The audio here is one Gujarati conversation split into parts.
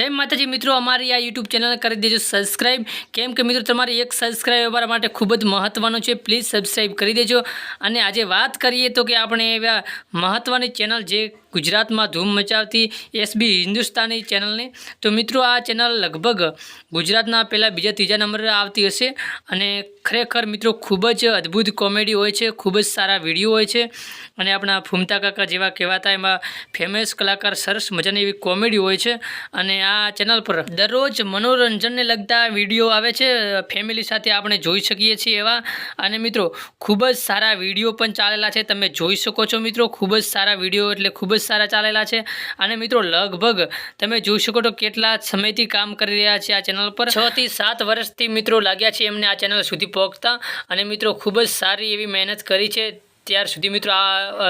જય માતાજી મિત્રો, અમારી આ યુટ્યુબ ચેનલ કરી દેજો સબસ્ક્રાઈબ કેમ કે મિત્રો, તમારી એક સબસ્ક્રાઈબ અમારા માટે ખૂબ જ મહત્ત્વનું છે. પ્લીઝ સબસ્ક્રાઈબ કરી દેજો. અને આજે વાત કરીએ તો કે આપણે એવા મહત્ત્વની ચેનલ જે ગુજરાતમાં ધૂમ મચાવતી એસબી હિન્દુસ્તાની ચેનલની તો મિત્રો, આ ચેનલ લગભગ ગુજરાતના પહેલાં બીજા ત્રીજા નંબરે આવતી હશે. અને ખરેખર મિત્રો ખૂબ જ અદ્ભુત કોમેડી હોય છે, ખૂબ જ સારા વીડિયો હોય છે અને આપણા ફૂમતા કાકા જેવા કહેવાતા એમાં ફેમસ કલાકાર સરસ મજાની એવી કોમેડી હોય છે અને આ ચેનલ પર દરરોજ મનોરંજનને લગતા વીડિયો આવે છે ફેમિલી સાથે આપણે જોઈ શકીએ છીએ એવા અને મિત્રો ખૂબ જ સારા વીડિયો પણ ચાલેલા છે, તમે જોઈ શકો છો મિત્રો ખૂબ જ સારા વીડિયો એટલે ખૂબ જ સારા ચાલેલા છે અને મિત્રો લગભગ તમે જોઈ શકો તો કેટલા સમયથી કામ કરી રહ્યા છે આ ચેનલ પર. છ થી સાત વર્ષથી મિત્રો લાગ્યા છે એમને આ ચેનલ સુધી પહોંચતા અને મિત્રો ખૂબ જ સારી એવી મહેનત કરી છે. ત્યાર સુધી મિત્રો આ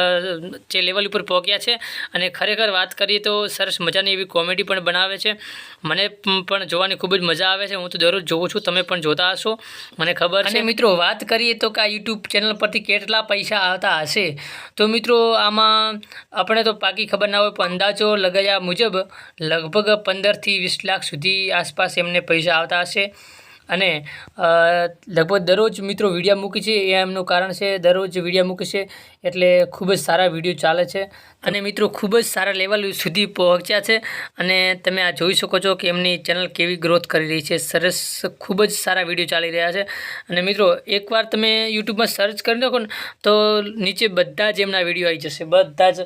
જે લેવલ ઉપર પહોંચ્યા છે અને ખરેખર વાત કરીએ તો સરસ મજાની એવી કોમેડી પણ બનાવે છે. મને પણ જોવાની ખૂબ જ મજા આવે છે. હું તો દરરોજ જોઉં છું. તમે પણ જોતા હશો. મને ખબર છે. મિત્રો વાત કરીએ તો કે આ યુટ્યુબ ચેનલ પરથી કેટલા પૈસા આવતા હશે? તો મિત્રો આમાં આપણે તો પાકી ખબર ના હોય, પણ અંદાજો લગાવ્યા મુજબ લગભગ પંદરથી વીસ લાખ સુધી આસપાસ એમને પૈસા આવતા હશે. અને લગભગ દરરોજ મિત્રો વિડીયા મૂકે છે, એ એમનું કારણ છે, દરરોજ વિડીયા મૂકે છે, એટલે ખૂબ જ સારા વીડિયો ચાલે છે. અને મિત્રો, ખૂબ જ સારા લેવલ સુધી પહોંચ્યા છે. અને તમે આ જોઈ શકો છો કે એમની ચેનલ કેવી ગ્રોથ કરી રહી છે. સરસ, ખૂબ જ સારા વીડિયો ચાલી રહ્યા છે. અને મિત્રો, એકવાર તમે યુટ્યુબમાં સર્ચ કરી નાખો ને, તો નીચે બધા જ એમના વીડિયો આવી જશે. બધા જ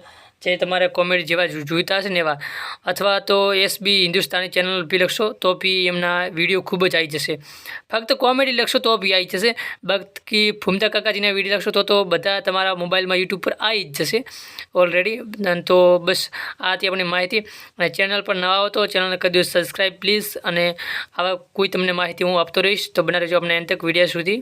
જે તમારે કોમેડી જેવા જોઈતા હશે ને એવા, અથવા તો એસબી હિન્દુસ્તાની ચેનલ બી લખશો, તો બી એમના વીડિયો ખૂબ જ આવી જશે. ફક્ત કોમેડી લખશો તો બી આવી જશે. બાકી ફૂમતા કાકાજીના વીડિયો લખશો તો તો બધા તમારા મોબાઈલમાં યુટ્યુબ પર આવી જ જશે ઓલરેડી તો બસ આ હતી આપણી માહિતી. અને ચેનલ પર નવા હો તો ચેનલને કરી દો સબસ્ક્રાઈબ પ્લીઝ અને આવા કોઈ તમને માહિતી હું આપતો રહીશ, તો બના રહેજો આપણે અંત તક વીડિયો સુધી.